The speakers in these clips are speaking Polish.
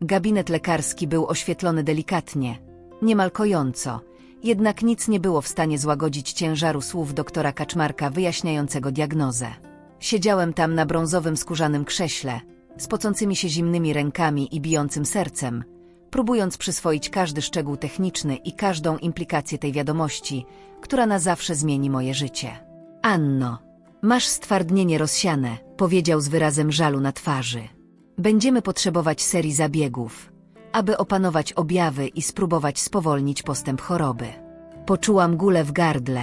Gabinet lekarski był oświetlony delikatnie, niemal kojąco, jednak nic nie było w stanie złagodzić ciężaru słów doktora Kaczmarka wyjaśniającego diagnozę. Siedziałem tam na brązowym skórzanym krześle, z pocącymi się zimnymi rękami i bijącym sercem, próbując przyswoić każdy szczegół techniczny i każdą implikację tej wiadomości, która na zawsze zmieni moje życie. Anno, masz stwardnienie rozsiane, powiedział z wyrazem żalu na twarzy. Będziemy potrzebować serii zabiegów, aby opanować objawy i spróbować spowolnić postęp choroby. Poczułam gulę w gardle,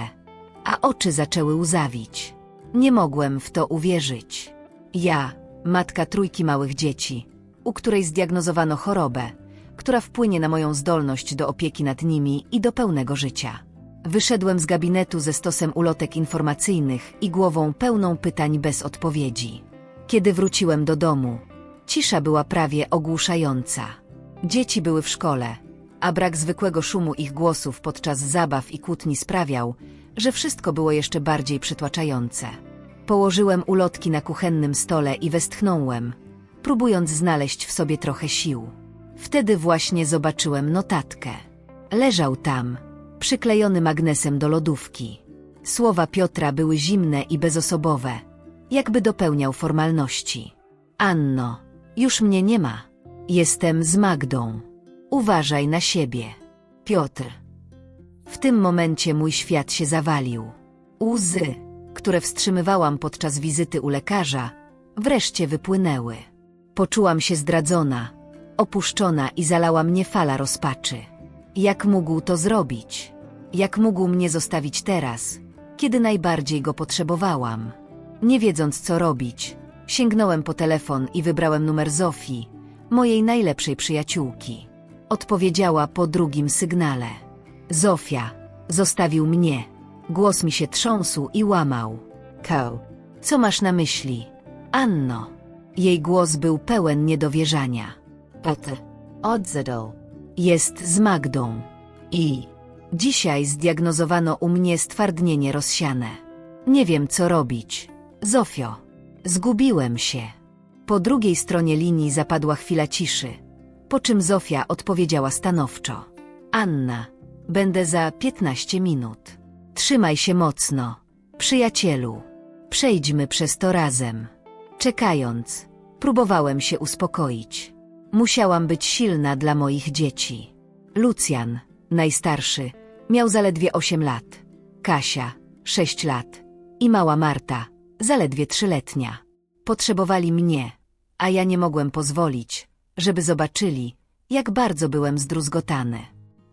a oczy zaczęły łzawić. Nie mogłem w to uwierzyć. Ja, matka trójki małych dzieci, u której zdiagnozowano chorobę, która wpłynie na moją zdolność do opieki nad nimi i do pełnego życia. Wyszedłem z gabinetu ze stosem ulotek informacyjnych i głową pełną pytań bez odpowiedzi. Kiedy wróciłem do domu, cisza była prawie ogłuszająca. Dzieci były w szkole, a brak zwykłego szumu ich głosów podczas zabaw i kłótni sprawiał, że wszystko było jeszcze bardziej przytłaczające. Położyłem ulotki na kuchennym stole i westchnąłem, próbując znaleźć w sobie trochę sił. Wtedy właśnie zobaczyłem notatkę. Leżał tam, przyklejony magnesem do lodówki. Słowa Piotra były zimne i bezosobowe, jakby dopełniał formalności. Anno, już mnie nie ma. Jestem z Magdą. Uważaj na siebie. Piotr. W tym momencie mój świat się zawalił. Łzy, które wstrzymywałam podczas wizyty u lekarza, wreszcie wypłynęły. Poczułam się zdradzona, opuszczona i zalała mnie fala rozpaczy. Jak mógł to zrobić? Jak mógł mnie zostawić teraz, kiedy najbardziej go potrzebowałam? Nie wiedząc co robić, sięgnąłem po telefon i wybrałem numer Zofii, mojej najlepszej przyjaciółki. Odpowiedziała po drugim sygnale. Zofia, zostawił mnie. Głos mi się trząsł i łamał. Ko, co masz na myśli? Anno. Jej głos był pełen niedowierzania. Piotr, odzadol. Jest z Magdą. I dzisiaj zdiagnozowano u mnie stwardnienie rozsiane. Nie wiem, co robić. Zofio, zgubiłem się. Po drugiej stronie linii zapadła chwila ciszy, po czym Zofia odpowiedziała stanowczo. Anna, będę za 15 minut. Trzymaj się mocno, przyjacielu. Przejdźmy przez to razem. Czekając, próbowałem się uspokoić. Musiałam być silna dla moich dzieci. Lucjan, najstarszy, miał zaledwie 8 lat. Kasia, 6 lat. I mała Marta, zaledwie trzyletnia. Potrzebowali mnie, a ja nie mogłem pozwolić, żeby zobaczyli, jak bardzo byłem zdruzgotany.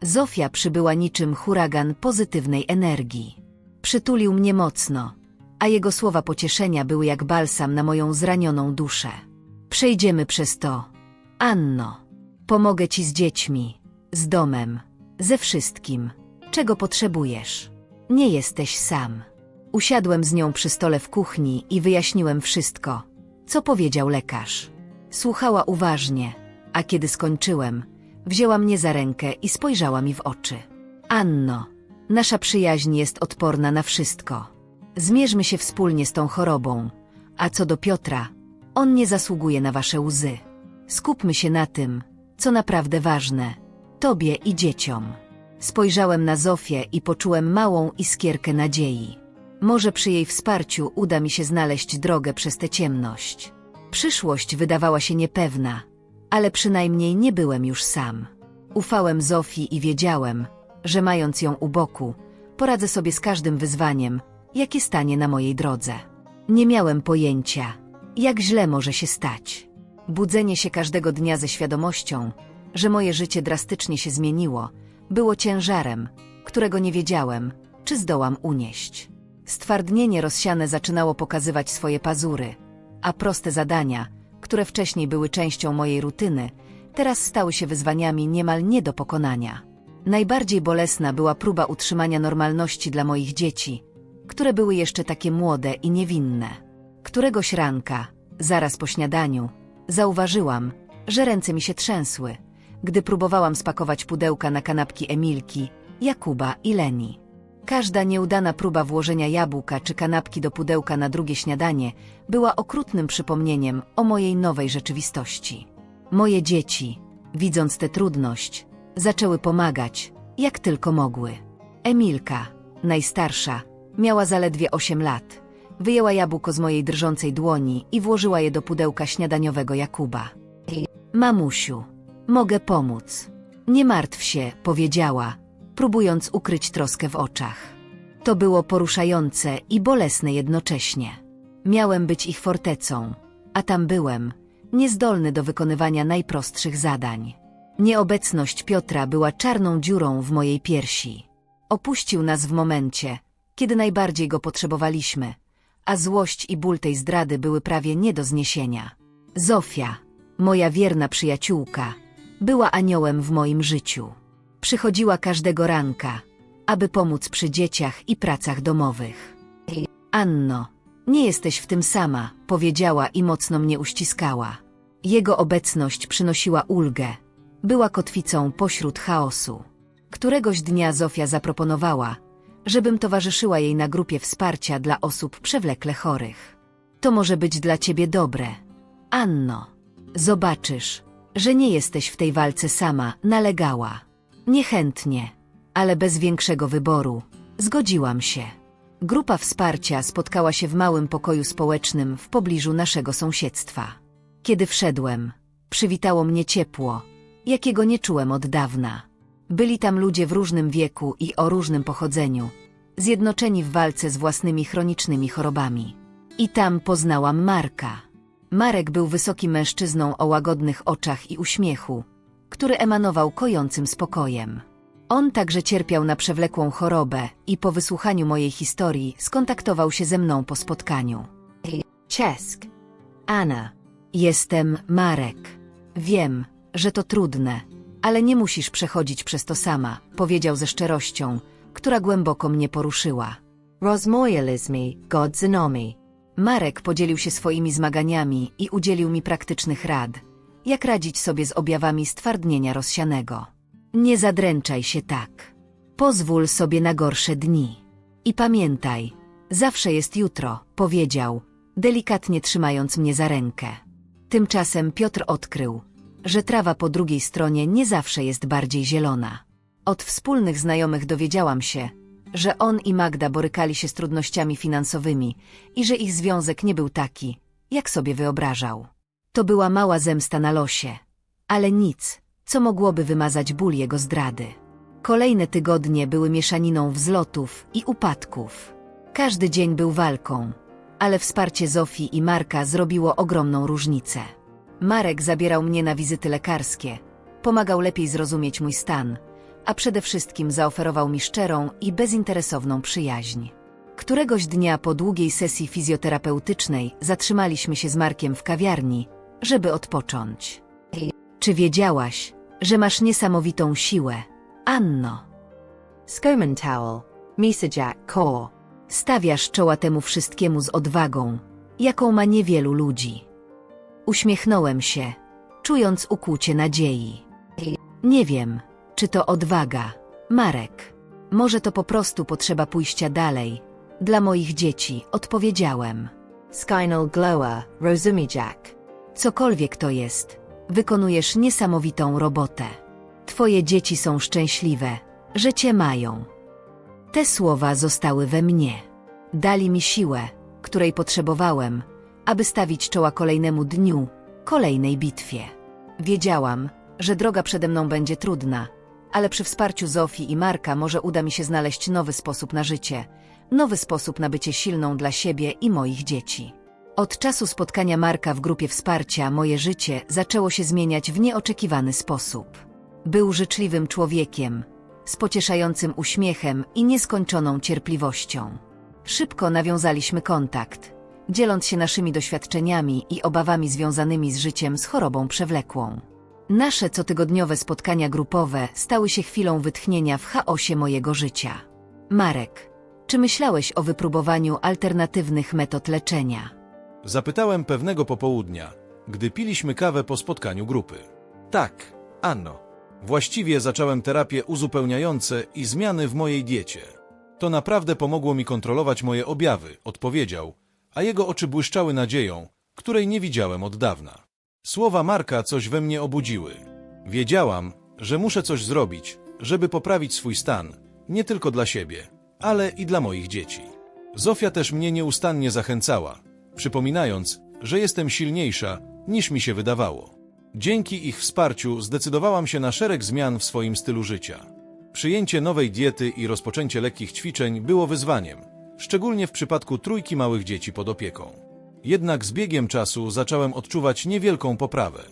Zofia przybyła niczym huragan pozytywnej energii. Przytulił mnie mocno, a jego słowa pocieszenia były jak balsam na moją zranioną duszę. Przejdziemy przez to. Anno, pomogę ci z dziećmi, z domem, ze wszystkim, czego potrzebujesz. Nie jesteś sam. Usiadłem z nią przy stole w kuchni i wyjaśniłem wszystko, co powiedział lekarz. Słuchała uważnie, a kiedy skończyłem, wzięła mnie za rękę i spojrzała mi w oczy. Anno, nasza przyjaźń jest odporna na wszystko. Zmierzmy się wspólnie z tą chorobą, a co do Piotra, on nie zasługuje na wasze łzy. Skupmy się na tym, co naprawdę ważne, tobie i dzieciom. Spojrzałem na Zofię i poczułem małą iskierkę nadziei. Może przy jej wsparciu uda mi się znaleźć drogę przez tę ciemność. Przyszłość wydawała się niepewna, ale przynajmniej nie byłem już sam. Ufałem Zofii i wiedziałem, że mając ją u boku, poradzę sobie z każdym wyzwaniem, jakie stanie na mojej drodze. Nie miałem pojęcia, jak źle może się stać. Budzenie się każdego dnia ze świadomością, że moje życie drastycznie się zmieniło, było ciężarem, którego nie wiedziałem, czy zdołam unieść. Stwardnienie rozsiane zaczynało pokazywać swoje pazury, a proste zadania, które wcześniej były częścią mojej rutyny, teraz stały się wyzwaniami niemal nie do pokonania. Najbardziej bolesna była próba utrzymania normalności dla moich dzieci, które były jeszcze takie młode i niewinne. Któregoś ranka, zaraz po śniadaniu, zauważyłam, że ręce mi się trzęsły, gdy próbowałam spakować pudełka na kanapki Emilki, Jakuba i Leni. Każda nieudana próba włożenia jabłka czy kanapki do pudełka na drugie śniadanie była okrutnym przypomnieniem o mojej nowej rzeczywistości. Moje dzieci, widząc tę trudność, zaczęły pomagać, jak tylko mogły. Emilka, najstarsza, miała zaledwie 8 lat. Wyjęła jabłko z mojej drżącej dłoni i włożyła je do pudełka śniadaniowego Jakuba. Mamusiu, mogę pomóc. Nie martw się, powiedziała, próbując ukryć troskę w oczach. To było poruszające i bolesne jednocześnie. Miałem być ich fortecą, a tam byłem, niezdolny do wykonywania najprostszych zadań. Nieobecność Piotra była czarną dziurą w mojej piersi. Opuścił nas w momencie, kiedy najbardziej go potrzebowaliśmy, a złość i ból tej zdrady były prawie nie do zniesienia. Zofia, moja wierna przyjaciółka, była aniołem w moim życiu. Przychodziła każdego ranka, aby pomóc przy dzieciach i pracach domowych. Anno, nie jesteś w tym sama, powiedziała i mocno mnie uściskała. Jego obecność przynosiła ulgę. Była kotwicą pośród chaosu. Któregoś dnia Zofia zaproponowała, żebym towarzyszyła jej na grupie wsparcia dla osób przewlekle chorych. To może być dla ciebie dobre. Anno, zobaczysz, że nie jesteś w tej walce sama, nalegała. Niechętnie, ale bez większego wyboru, zgodziłam się. Grupa wsparcia spotkała się w małym pokoju społecznym w pobliżu naszego sąsiedztwa. Kiedy wszedłem, przywitało mnie ciepło, jakiego nie czułem od dawna. Byli tam ludzie w różnym wieku i o różnym pochodzeniu, zjednoczeni w walce z własnymi chronicznymi chorobami. I tam poznałam Marka. Marek był wysokim mężczyzną o łagodnych oczach i uśmiechu, który emanował kojącym spokojem. On także cierpiał na przewlekłą chorobę i po wysłuchaniu mojej historii skontaktował się ze mną po spotkaniu. Czesk. Anna. Jestem Marek. Wiem, że to trudne, ale nie musisz przechodzić przez to sama, powiedział ze szczerością, która głęboko mnie poruszyła. Rozmojelizmi, godzinomi. Marek podzielił się swoimi zmaganiami i udzielił mi praktycznych rad, jak radzić sobie z objawami stwardnienia rozsianego. Nie zadręczaj się tak. Pozwól sobie na gorsze dni. I pamiętaj, zawsze jest jutro, powiedział, delikatnie trzymając mnie za rękę. Tymczasem Piotr odkrył, że trawa po drugiej stronie nie zawsze jest bardziej zielona. Od wspólnych znajomych dowiedziałam się, że on i Magda borykali się z trudnościami finansowymi i że ich związek nie był taki, jak sobie wyobrażał. To była mała zemsta na losie, ale nic, co mogłoby wymazać ból jego zdrady. Kolejne tygodnie były mieszaniną wzlotów i upadków. Każdy dzień był walką, ale wsparcie Zofii i Marka zrobiło ogromną różnicę. Marek zabierał mnie na wizyty lekarskie, pomagał lepiej zrozumieć mój stan, a przede wszystkim zaoferował mi szczerą i bezinteresowną przyjaźń. Któregoś dnia po długiej sesji fizjoterapeutycznej zatrzymaliśmy się z Markiem w kawiarni, żeby odpocząć. Czy wiedziałaś, że masz niesamowitą siłę, Anno? Skoman towel, Misajak core. Stawiasz czoła temu wszystkiemu z odwagą, jaką ma niewielu ludzi. Uśmiechnąłem się, czując ukłucie nadziei. Nie wiem, czy to odwaga, Marek. Może to po prostu potrzeba pójścia dalej. Dla moich dzieci, odpowiedziałem. Skynal glower, Rozumijak. Cokolwiek to jest, wykonujesz niesamowitą robotę. Twoje dzieci są szczęśliwe, że cię mają. Te słowa zostały we mnie. Dali mi siłę, której potrzebowałem, aby stawić czoła kolejnemu dniu, kolejnej bitwie. Wiedziałam, że droga przede mną będzie trudna, ale przy wsparciu Zofii i Marka może uda mi się znaleźć nowy sposób na życie, nowy sposób na bycie silną dla siebie i moich dzieci. Od czasu spotkania Marka w grupie wsparcia moje życie zaczęło się zmieniać w nieoczekiwany sposób. Był życzliwym człowiekiem, z pocieszającym uśmiechem i nieskończoną cierpliwością. Szybko nawiązaliśmy kontakt, dzieląc się naszymi doświadczeniami i obawami związanymi z życiem z chorobą przewlekłą. Nasze cotygodniowe spotkania grupowe stały się chwilą wytchnienia w chaosie mojego życia. Marek, czy myślałeś o wypróbowaniu alternatywnych metod leczenia? Zapytałem pewnego popołudnia, gdy piliśmy kawę po spotkaniu grupy. Tak, Anno. Właściwie zacząłem terapię uzupełniające i zmiany w mojej diecie. To naprawdę pomogło mi kontrolować moje objawy, odpowiedział, a jego oczy błyszczały nadzieją, której nie widziałem od dawna. Słowa Marka coś we mnie obudziły. Wiedziałam, że muszę coś zrobić, żeby poprawić swój stan, nie tylko dla siebie, ale i dla moich dzieci. Zofia też mnie nieustannie zachęcała, przypominając, że jestem silniejsza, niż mi się wydawało. Dzięki ich wsparciu zdecydowałam się na szereg zmian w swoim stylu życia. Przyjęcie nowej diety i rozpoczęcie lekkich ćwiczeń było wyzwaniem, szczególnie w przypadku trójki małych dzieci pod opieką. Jednak z biegiem czasu zacząłem odczuwać niewielką poprawę.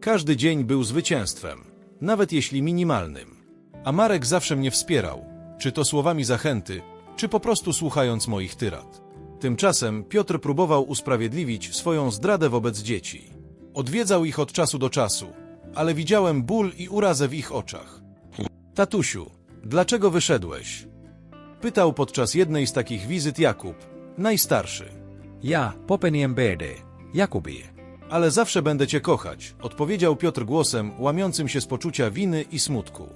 Każdy dzień był zwycięstwem, nawet jeśli minimalnym. A Marek zawsze mnie wspierał, czy to słowami zachęty, czy po prostu słuchając moich tyrad. Tymczasem Piotr próbował usprawiedliwić swoją zdradę wobec dzieci. Odwiedzał ich od czasu do czasu, ale widziałem ból i urazę w ich oczach. Tatusiu, dlaczego wyszedłeś? Pytał podczas jednej z takich wizyt Jakub, najstarszy. Ja, Popenien BD, Jakubie. Ale zawsze będę cię kochać, odpowiedział Piotr głosem łamiącym się z poczucia winy i smutku.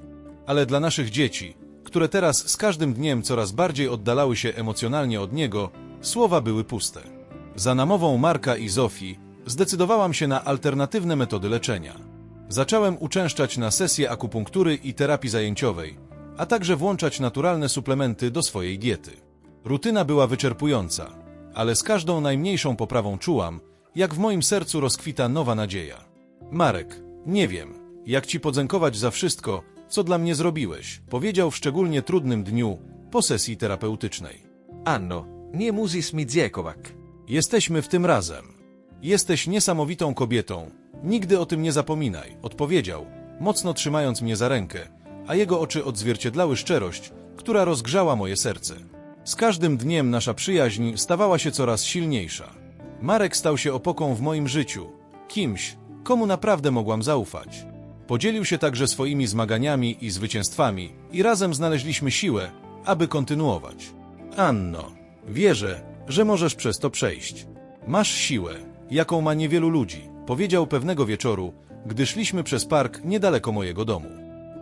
Ale dla naszych dzieci, które teraz z każdym dniem coraz bardziej oddalały się emocjonalnie od niego, słowa były puste. Za namową Marka i Zofii zdecydowałam się na alternatywne metody leczenia. Zacząłem uczęszczać na sesje akupunktury i terapii zajęciowej, a także włączać naturalne suplementy do swojej diety. Rutyna była wyczerpująca, ale z każdą najmniejszą poprawą czułam, jak w moim sercu rozkwita nowa nadzieja. Marek, nie wiem, jak ci podziękować za wszystko, co dla mnie zrobiłeś, powiedział w szczególnie trudnym dniu po sesji terapeutycznej. Anno, nie musis mi dziękować. Jesteśmy w tym razem. Jesteś niesamowitą kobietą. Nigdy o tym nie zapominaj, odpowiedział, mocno trzymając mnie za rękę, a jego oczy odzwierciedlały szczerość, która rozgrzała moje serce. Z każdym dniem nasza przyjaźń stawała się coraz silniejsza. Marek stał się opoką w moim życiu, kimś, komu naprawdę mogłam zaufać. Podzielił się także swoimi zmaganiami i zwycięstwami i razem znaleźliśmy siłę, aby kontynuować. Anno, wierzę, że możesz przez to przejść. Masz siłę, jaką ma niewielu ludzi, powiedział pewnego wieczoru, gdy szliśmy przez park niedaleko mojego domu.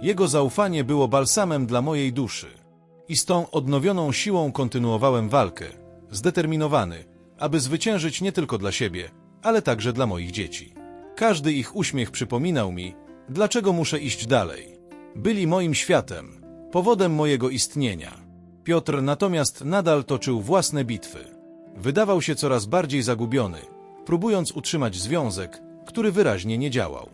Jego zaufanie było balsamem dla mojej duszy. I z tą odnowioną siłą kontynuowałem walkę, zdeterminowany, aby zwyciężyć nie tylko dla siebie, ale także dla moich dzieci. Każdy ich uśmiech przypominał mi, dlaczego muszę iść dalej. Byli moim światem, powodem mojego istnienia. Piotr natomiast nadal toczył własne bitwy. Wydawał się coraz bardziej zagubiony, próbując utrzymać związek, który wyraźnie nie działał.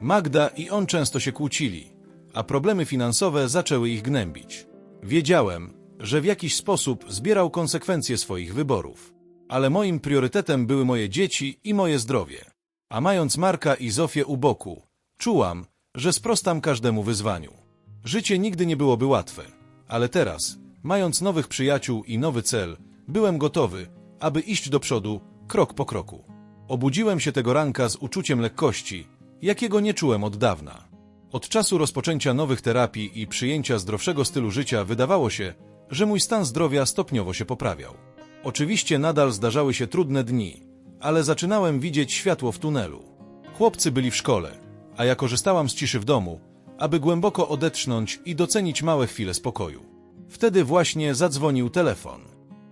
Magda i on często się kłócili, a problemy finansowe zaczęły ich gnębić. Wiedziałem, że w jakiś sposób zbierał konsekwencje swoich wyborów. Ale moim priorytetem były moje dzieci i moje zdrowie. A mając Marka i Zofię u boku, czułam, że sprostam każdemu wyzwaniu. Życie nigdy nie byłoby łatwe, ale teraz, mając nowych przyjaciół i nowy cel, byłem gotowy, aby iść do przodu krok po kroku. Obudziłem się tego ranka z uczuciem lekkości, jakiego nie czułem od dawna. Od czasu rozpoczęcia nowych terapii i przyjęcia zdrowszego stylu życia wydawało się, że mój stan zdrowia stopniowo się poprawiał. Oczywiście nadal zdarzały się trudne dni, ale zaczynałem widzieć światło w tunelu. Chłopcy byli w szkole, a ja korzystałam z ciszy w domu, aby głęboko odetchnąć i docenić małe chwile spokoju. Wtedy właśnie zadzwonił telefon.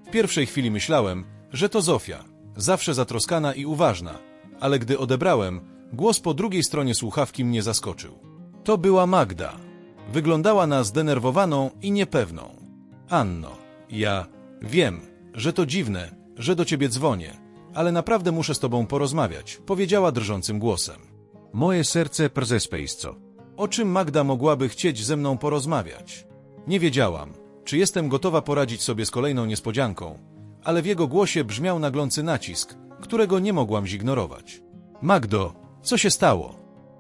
W pierwszej chwili myślałem, że to Zofia, zawsze zatroskana i uważna, ale gdy odebrałem, głos po drugiej stronie słuchawki mnie zaskoczył. To była Magda. Wyglądała na zdenerwowaną i niepewną. Anno, ja wiem, że to dziwne, że do ciebie dzwonię, ale naprawdę muszę z tobą porozmawiać, powiedziała drżącym głosem. Moje serce przespejsco. O czym Magda mogłaby chcieć ze mną porozmawiać? Nie wiedziałam, czy jestem gotowa poradzić sobie z kolejną niespodzianką, ale w jego głosie brzmiał naglący nacisk, którego nie mogłam zignorować. Magdo, co się stało?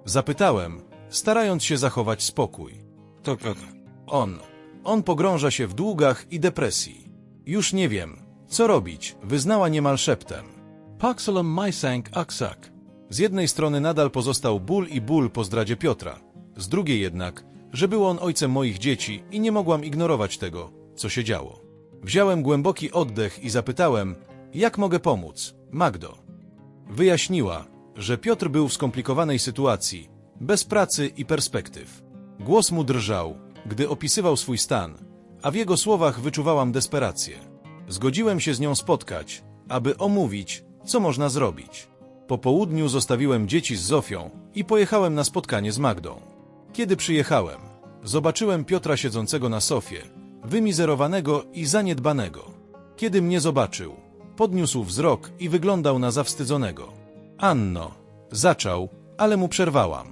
Zapytałem, starając się zachować spokój. To prawda. On, on pogrąża się w długach i depresji. Już nie wiem, co robić, wyznała niemal szeptem. Paxelum majsank aksak. Z jednej strony nadal pozostał ból i ból po zdradzie Piotra, z drugiej jednak, że był on ojcem moich dzieci i nie mogłam ignorować tego, co się działo. Wziąłem głęboki oddech i zapytałem, jak mogę pomóc, Magdo. Wyjaśniła, że Piotr był w skomplikowanej sytuacji, bez pracy i perspektyw. Głos mu drżał, gdy opisywał swój stan, a w jego słowach wyczuwałam desperację. Zgodziłem się z nią spotkać, aby omówić, co można zrobić. Po południu zostawiłem dzieci z Zofią i pojechałem na spotkanie z Magdą. Kiedy przyjechałem, zobaczyłem Piotra siedzącego na sofie, wymizerowanego i zaniedbanego. Kiedy mnie zobaczył, podniósł wzrok i wyglądał na zawstydzonego. Anno, zaczął, ale mu przerwałam.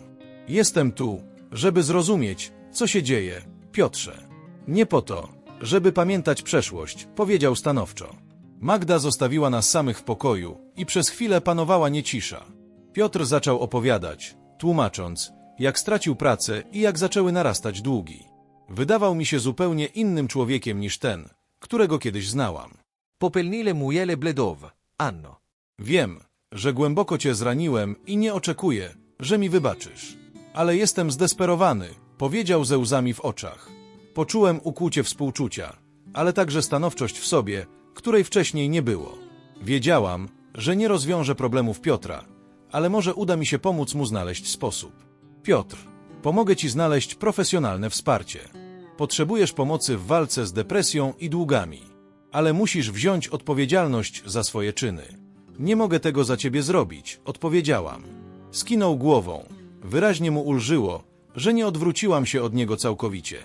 Jestem tu, żeby zrozumieć, co się dzieje, Piotrze. Nie po to, żeby pamiętać przeszłość, powiedział stanowczo. Magda zostawiła nas samych w pokoju i przez chwilę panowała niecisza. Piotr zaczął opowiadać, tłumacząc, jak stracił pracę i jak zaczęły narastać długi. Wydawał mi się zupełnie innym człowiekiem niż ten, którego kiedyś znałam. Popelnile mujele bledow. Anno. Wiem, że głęboko cię zraniłem i nie oczekuję, że mi wybaczysz. Ale jestem zdesperowany, powiedział ze łzami w oczach. Poczułem ukłucie współczucia, ale także stanowczość w sobie, której wcześniej nie było. Wiedziałam, że nie rozwiążę problemów Piotra, ale może uda mi się pomóc mu znaleźć sposób. Piotr, pomogę ci znaleźć profesjonalne wsparcie. Potrzebujesz pomocy w walce z depresją i długami, ale musisz wziąć odpowiedzialność za swoje czyny. Nie mogę tego za ciebie zrobić, odpowiedziałam. Skinął głową. Wyraźnie mu ulżyło, że nie odwróciłam się od niego całkowicie.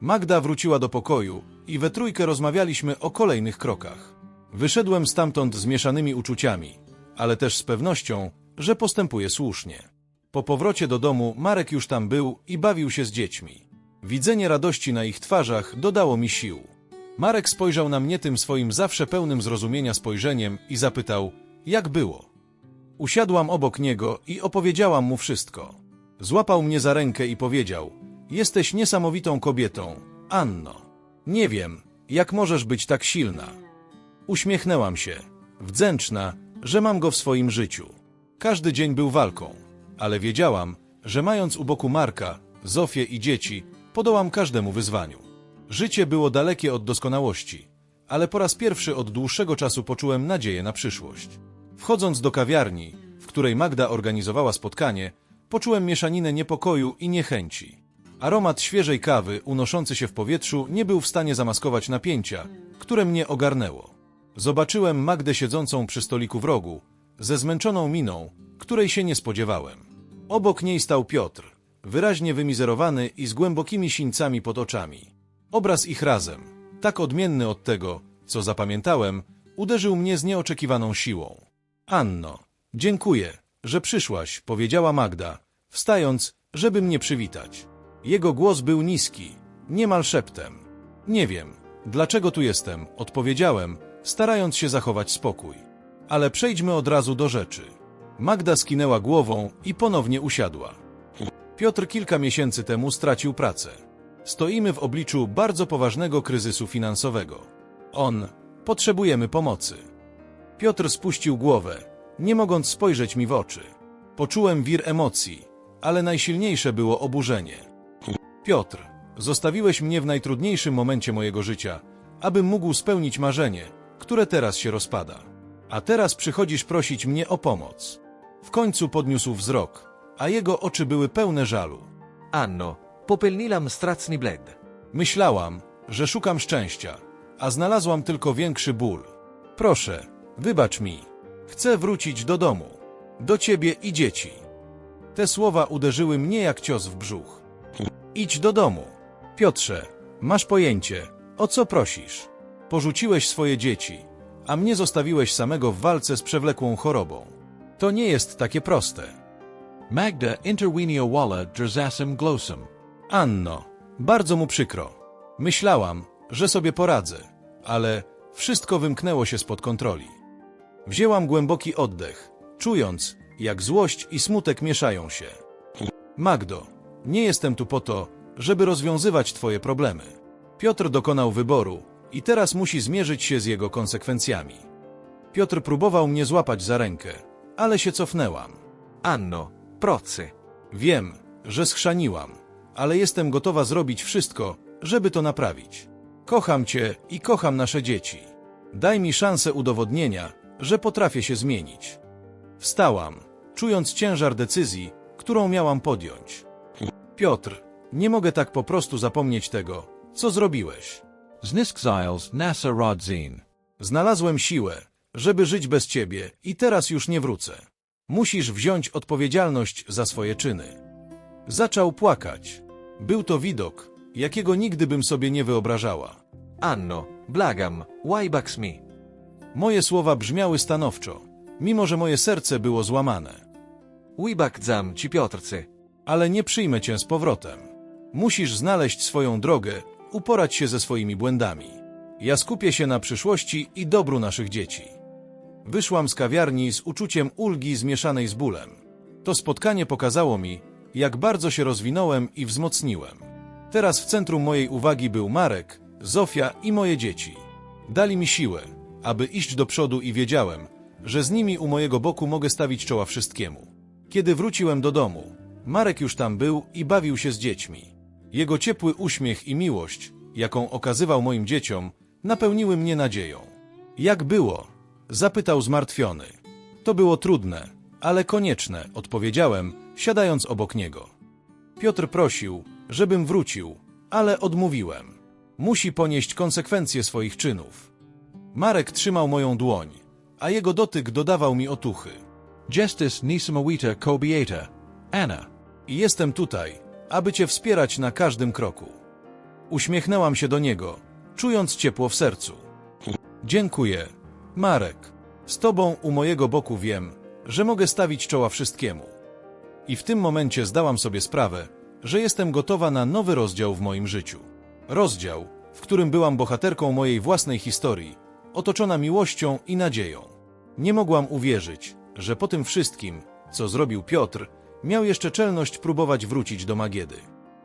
Magda wróciła do pokoju i we trójkę rozmawialiśmy o kolejnych krokach. Wyszedłem stamtąd z mieszanymi uczuciami, ale też z pewnością, że postępuję słusznie. Po powrocie do domu Marek już tam był i bawił się z dziećmi. Widzenie radości na ich twarzach dodało mi sił. Marek spojrzał na mnie tym swoim zawsze pełnym zrozumienia spojrzeniem i zapytał, jak było. Usiadłam obok niego i opowiedziałam mu wszystko. Złapał mnie za rękę i powiedział: Jesteś niesamowitą kobietą, Anno. Nie wiem, jak możesz być tak silna. Uśmiechnęłam się, wdzięczna, że mam go w swoim życiu. Każdy dzień był walką, ale wiedziałam, że mając u boku Marka, Zofię i dzieci, podołam każdemu wyzwaniu. Życie było dalekie od doskonałości, ale po raz pierwszy od dłuższego czasu poczułem nadzieję na przyszłość. Wchodząc do kawiarni, w której Magda organizowała spotkanie, poczułem mieszaninę niepokoju i niechęci. Aromat świeżej kawy unoszący się w powietrzu nie był w stanie zamaskować napięcia, które mnie ogarnęło. Zobaczyłem Magdę siedzącą przy stoliku w rogu, ze zmęczoną miną, której się nie spodziewałem. Obok niej stał Piotr, wyraźnie wymizerowany i z głębokimi sińcami pod oczami. Obraz ich razem, tak odmienny od tego, co zapamiętałem, uderzył mnie z nieoczekiwaną siłą. Anno, dziękuję, że przyszłaś, powiedziała Magda, wstając, żeby mnie przywitać. Jego głos był niski, niemal szeptem. Nie wiem, dlaczego tu jestem, odpowiedziałem, starając się zachować spokój. Ale przejdźmy od razu do rzeczy. Magda skinęła głową i ponownie usiadła. Piotr kilka miesięcy temu stracił pracę. Stoimy w obliczu bardzo poważnego kryzysu finansowego. On, potrzebujemy pomocy. Piotr spuścił głowę, nie mogąc spojrzeć mi w oczy. Poczułem wir emocji, ale najsilniejsze było oburzenie. Piotr, zostawiłeś mnie w najtrudniejszym momencie mojego życia, abym mógł spełnić marzenie, które teraz się rozpada. A teraz przychodzisz prosić mnie o pomoc. W końcu podniósł wzrok, a jego oczy były pełne żalu. Anno. Popelnilam stracni bled. Myślałam, że szukam szczęścia, a znalazłam tylko większy ból. Proszę, wybacz mi. Chcę wrócić do domu. Do ciebie i dzieci. Te słowa uderzyły mnie jak cios w brzuch. Idź do domu. Piotrze, masz pojęcie, o co prosisz? Porzuciłeś swoje dzieci, a mnie zostawiłeś samego w walce z przewlekłą chorobą. To nie jest takie proste. Magda interwenio walla drzasem glosum. Anno, bardzo mu przykro. Myślałam, że sobie poradzę, ale wszystko wymknęło się spod kontroli. Wzięłam głęboki oddech, czując, jak złość i smutek mieszają się. Magdo, nie jestem tu po to, żeby rozwiązywać twoje problemy. Piotr dokonał wyboru i teraz musi zmierzyć się z jego konsekwencjami. Piotr próbował mnie złapać za rękę, ale się cofnęłam. Anno. Procy. Wiem, że schrzaniłam, ale jestem gotowa zrobić wszystko, żeby to naprawić. Kocham cię i kocham nasze dzieci. Daj mi szansę udowodnienia, że potrafię się zmienić. Wstałam, czując ciężar decyzji, którą miałam podjąć. Piotr, nie mogę tak po prostu zapomnieć tego, co zrobiłeś. Zniskziles nasa rodzin. Znalazłem siłę, żeby żyć bez ciebie i teraz już nie wrócę. Musisz wziąć odpowiedzialność za swoje czyny. Zaczął płakać. Był to widok, jakiego nigdy bym sobie nie wyobrażała. Anno, blagam, wybacz me. Moje słowa brzmiały stanowczo, mimo że moje serce było złamane. Wybachdzam ci Piotrcy. Ale nie przyjmę cię z powrotem. Musisz znaleźć swoją drogę, uporać się ze swoimi błędami. Ja skupię się na przyszłości i dobru naszych dzieci. Wyszłam z kawiarni z uczuciem ulgi zmieszanej z bólem. To spotkanie pokazało mi, jak bardzo się rozwinąłem i wzmocniłem. Teraz w centrum mojej uwagi był Marek, Zofia i moje dzieci. Dali mi siłę, aby iść do przodu i wiedziałem, że z nimi u mojego boku mogę stawić czoła wszystkiemu. Kiedy wróciłem do domu, Marek już tam był i bawił się z dziećmi. Jego ciepły uśmiech i miłość, jaką okazywał moim dzieciom, napełniły mnie nadzieją. Jak było? Zapytał zmartwiony. To było trudne, ale konieczne, odpowiedziałem, siadając obok niego. Piotr prosił, żebym wrócił, ale odmówiłem. Musi ponieść konsekwencje swoich czynów. Marek trzymał moją dłoń, a jego dotyk dodawał mi otuchy. Gestis nisamowita kobieta. Anna. I jestem tutaj, aby Cię wspierać na każdym kroku. Uśmiechnęłam się do niego, czując ciepło w sercu. Dziękuję, Marek. Z Tobą u mojego boku wiem, że mogę stawić czoła wszystkiemu. I w tym momencie zdałam sobie sprawę, że jestem gotowa na nowy rozdział w moim życiu. Rozdział, w którym byłam bohaterką mojej własnej historii, otoczona miłością i nadzieją. Nie mogłam uwierzyć, że po tym wszystkim, co zrobił Piotr, miał jeszcze czelność próbować wrócić do Magiedy.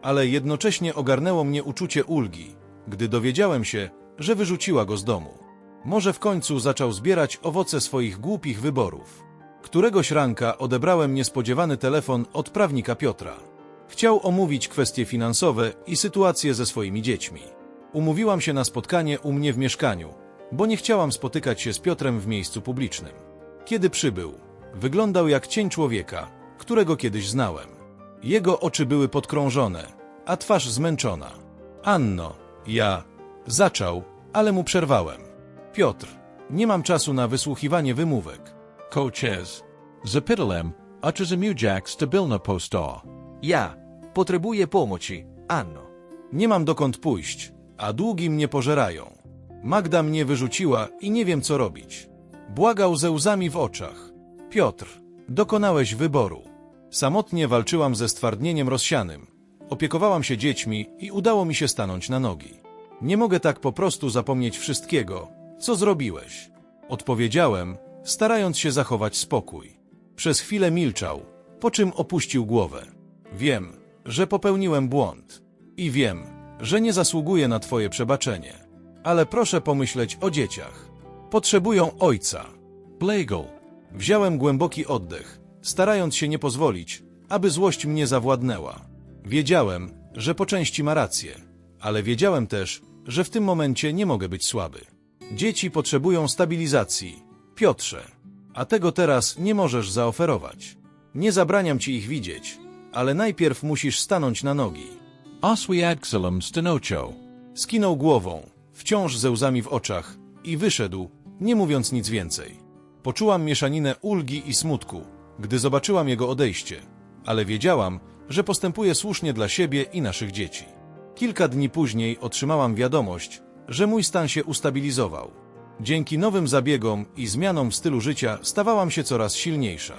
Ale jednocześnie ogarnęło mnie uczucie ulgi, gdy dowiedziałem się, że wyrzuciła go z domu. Może w końcu zaczął zbierać owoce swoich głupich wyborów. Któregoś ranka odebrałem niespodziewany telefon od prawnika Piotra. Chciał omówić kwestie finansowe i sytuację ze swoimi dziećmi. Umówiłam się na spotkanie u mnie w mieszkaniu, bo nie chciałam spotykać się z Piotrem w miejscu publicznym. Kiedy przybył, wyglądał jak cień człowieka, którego kiedyś znałem. Jego oczy były podkrążone, a twarz zmęczona. Anno, ja. Zaczął, ale mu przerwałem. Piotr, nie mam czasu na wysłuchiwanie wymówek. Coaches. Zapytalem, utrzymujak stabilna posta. Ja. Potrzebuję pomocy, Anno. Nie mam dokąd pójść, a długi mnie pożerają. Magda mnie wyrzuciła i nie wiem co robić. Błagał ze łzami w oczach. Piotr, dokonałeś wyboru. Samotnie walczyłam ze stwardnieniem rozsianym. Opiekowałam się dziećmi i udało mi się stanąć na nogi. Nie mogę tak po prostu zapomnieć wszystkiego, co zrobiłeś. Odpowiedziałem, starając się zachować spokój. Przez chwilę milczał, po czym opuścił głowę. Wiem, że popełniłem błąd. I wiem, że nie zasługuję na Twoje przebaczenie. Ale proszę pomyśleć o dzieciach. Potrzebują ojca. Blagle. Wziąłem głęboki oddech, starając się nie pozwolić, aby złość mnie zawładnęła. Wiedziałem, że po części ma rację, ale wiedziałem też, że w tym momencie nie mogę być słaby. Dzieci potrzebują stabilizacji. Piotrze, a tego teraz nie możesz zaoferować. Nie zabraniam ci ich widzieć, ale najpierw musisz stanąć na nogi. Oswi adxilum stenocho. Skinął głową, wciąż ze łzami w oczach, i wyszedł, nie mówiąc nic więcej. Poczułam mieszaninę ulgi i smutku, gdy zobaczyłam jego odejście, ale wiedziałam, że postępuje słusznie dla siebie i naszych dzieci. Kilka dni później otrzymałam wiadomość, że mój stan się ustabilizował. Dzięki nowym zabiegom i zmianom stylu życia stawałam się coraz silniejsza.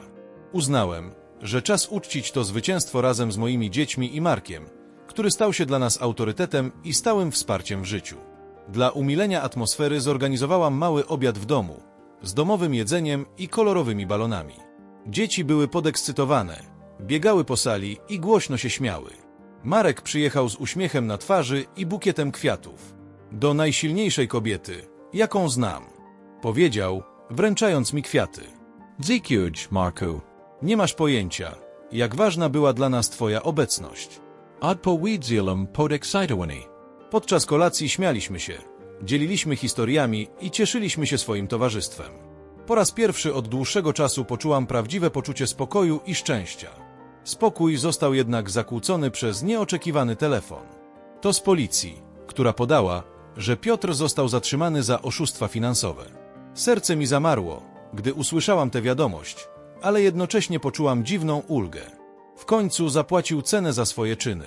Uznałem, że czas uczcić to zwycięstwo razem z moimi dziećmi i Markiem, który stał się dla nas autorytetem i stałym wsparciem w życiu. Dla umilenia atmosfery zorganizowałam mały obiad w domu, z domowym jedzeniem i kolorowymi balonami. Dzieci były podekscytowane, biegały po sali i głośno się śmiały. Marek przyjechał z uśmiechem na twarzy i bukietem kwiatów. Do najsilniejszej kobiety, jaką znam. Powiedział, wręczając mi kwiaty. Zekuj, Marku. Nie masz pojęcia, jak ważna była dla nas Twoja obecność. Odpowiedzialum podexcitowani. Podczas kolacji śmialiśmy się, dzieliliśmy historiami i cieszyliśmy się swoim towarzystwem. Po raz pierwszy od dłuższego czasu poczułam prawdziwe poczucie spokoju i szczęścia. Spokój został jednak zakłócony przez nieoczekiwany telefon. To z policji, która podała, że Piotr został zatrzymany za oszustwa finansowe. Serce mi zamarło, gdy usłyszałam tę wiadomość, ale jednocześnie poczułam dziwną ulgę. W końcu zapłacił cenę za swoje czyny.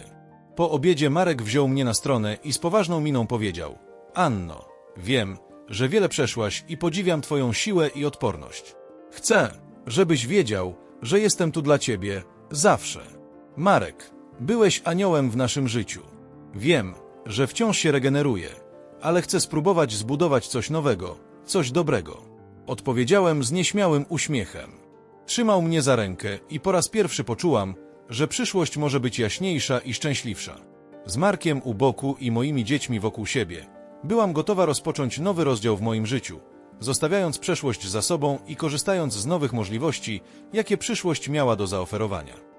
Po obiedzie Marek wziął mnie na stronę i z poważną miną powiedział: Anno, wiem, że wiele przeszłaś i podziwiam Twoją siłę i odporność. Chcę, żebyś wiedział, że jestem tu dla Ciebie zawsze. Marek, byłeś aniołem w naszym życiu. Wiem, że wciąż się regeneruję, ale chcę spróbować zbudować coś nowego, coś dobrego. Odpowiedziałem z nieśmiałym uśmiechem. Trzymał mnie za rękę i po raz pierwszy poczułam, że przyszłość może być jaśniejsza i szczęśliwsza. Z Markiem u boku i moimi dziećmi wokół siebie byłam gotowa rozpocząć nowy rozdział w moim życiu, zostawiając przeszłość za sobą i korzystając z nowych możliwości, jakie przyszłość miała do zaoferowania.